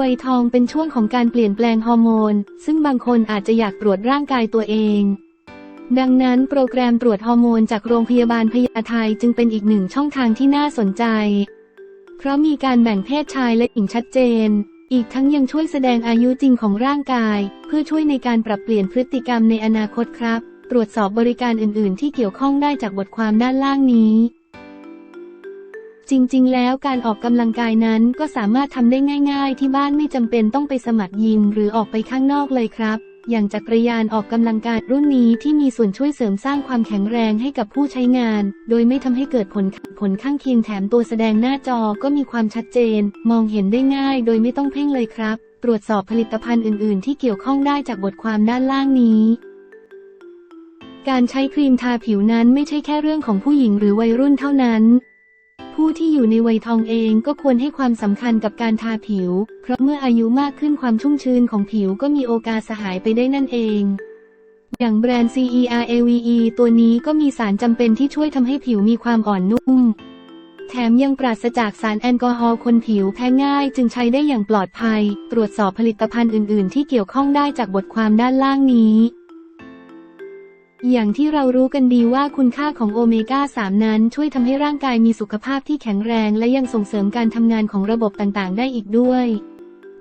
วัยทองเป็นช่วงของการเปลี่ยนแปลงฮอร์โมน ซึ่งบางคนอาจจะอยากตรวจร่างกายตัวเอง ดังนั้นโปรแกรมตรวจฮอร์โมนจากโรงพยาบาลพญาไทจึงเป็นอีกหนึ่งช่องทางที่น่าสนใจ เพราะมีการแบ่งเพศชายและหญิงชัดเจน อีกทั้งยังช่วยแสดงอายุจริงของร่างกาย เพื่อช่วยในการปรับเปลี่ยนพฤติกรรมในอนาคตครับ ตรวจสอบบริการอื่น ๆ ที่เกี่ยวข้องได้จากบทความด้านล่างนี้ จริง ๆ แล้วการออกกำลังกายนั้นก็สามารถทำได้ง่าย ๆ ที่บ้านไม่จำเป็นต้องไปสมัครยิมหรือออกไปข้างนอกเลยครับ อย่างจักรยานออกกำลังกายรุ่นนี้ที่มีส่วนช่วยเสริมสร้างความแข็งแรงให้กับผู้ใช้งาน โดยไม่ทำให้เกิดผลผลข้างเคียงแถมตัวแสดงหน้าจอก็มีความชัดเจน มองเห็นได้ง่าย โดยไม่ต้องเพ่งเลยครับ ตรวจสอบผลิตภัณฑ์อื่น ๆ ที่เกี่ยวข้องได้จากบทความด้านล่างนี้การใช้ครีมทาผิวนั้นไม่ใช่แค่เรื่องของผู้หญิงหรือวัยรุ่นเท่านั้น ผู้ที่อยู่ในวัยทองเองก็ควรให้ความสำคัญกับการทาผิว เพราะเมื่ออายุมากขึ้นความชุ่มชื้นของผิวก็มีโอกาสสหายไปได้นั่นเอง อย่างแบรนด์ CERAVE ตัวนี้ก็มีสารจำเป็นที่ช่วยทำให้ผิวมีความอ่อนนุ่ม แถมยังปราศจากสารแอลกอฮอล์คนผิวแพ้ง่าย จึงใช้ได้อย่างปลอดภัย ตรวจสอบผลิตภัณฑ์อื่น ๆ ที่เกี่ยวข้องได้จากบทความด้านล่างนี้ อย่างที่เรารู้กันดีว่าคุณค่าของโอเมก้า 3 นั้นช่วยทำให้ร่างกายมีสุขภาพที่แข็งแรงและยังส่งเสริมการทำงานของระบบต่างๆ ได้อีกด้วย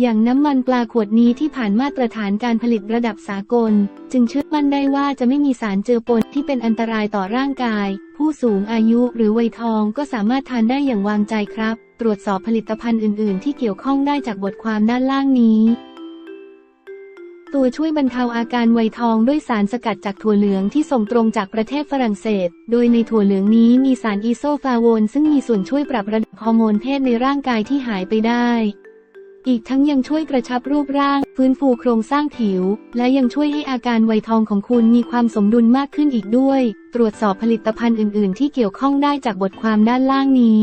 อย่างน้ำมันปลาขวดนี้ที่ผ่านมาตรฐานการผลิตระดับสากล จึงเชื่อมั่นได้ว่าจะไม่มีสารเจือปนที่เป็นอันตรายต่อร่างกาย ผู้สูงอายุหรือวัยทองก็สามารถทานได้อย่างวางใจครับ ตรวจสอบผลิตภัณฑ์อื่น ๆ ที่เกี่ยวข้องได้จากบทความด้านล่างนี้ ตัวช่วยบรรเทาอาการไวทองด้วยสารสกัดจากถั่วเหลืองที่ส่งตรงจากประเทศฝรั่งเศส โดยในถั่วเหลืองนี้มีสารอีโซฟาโวนซึ่งมีส่วนช่วยปรับระดับฮอร์โมนเพศในร่างกายที่หายไปได้ อีกทั้งยังช่วยกระชับรูปร่าง ฟื้นฟูโครงสร้างผิว และยังช่วยให้อาการไวทองของคุณมีความสมดุลมากขึ้นอีกด้วย ตรวจสอบผลิตภัณฑ์อื่น ๆ ที่เกี่ยวข้องได้จากบทความด้านล่างนี้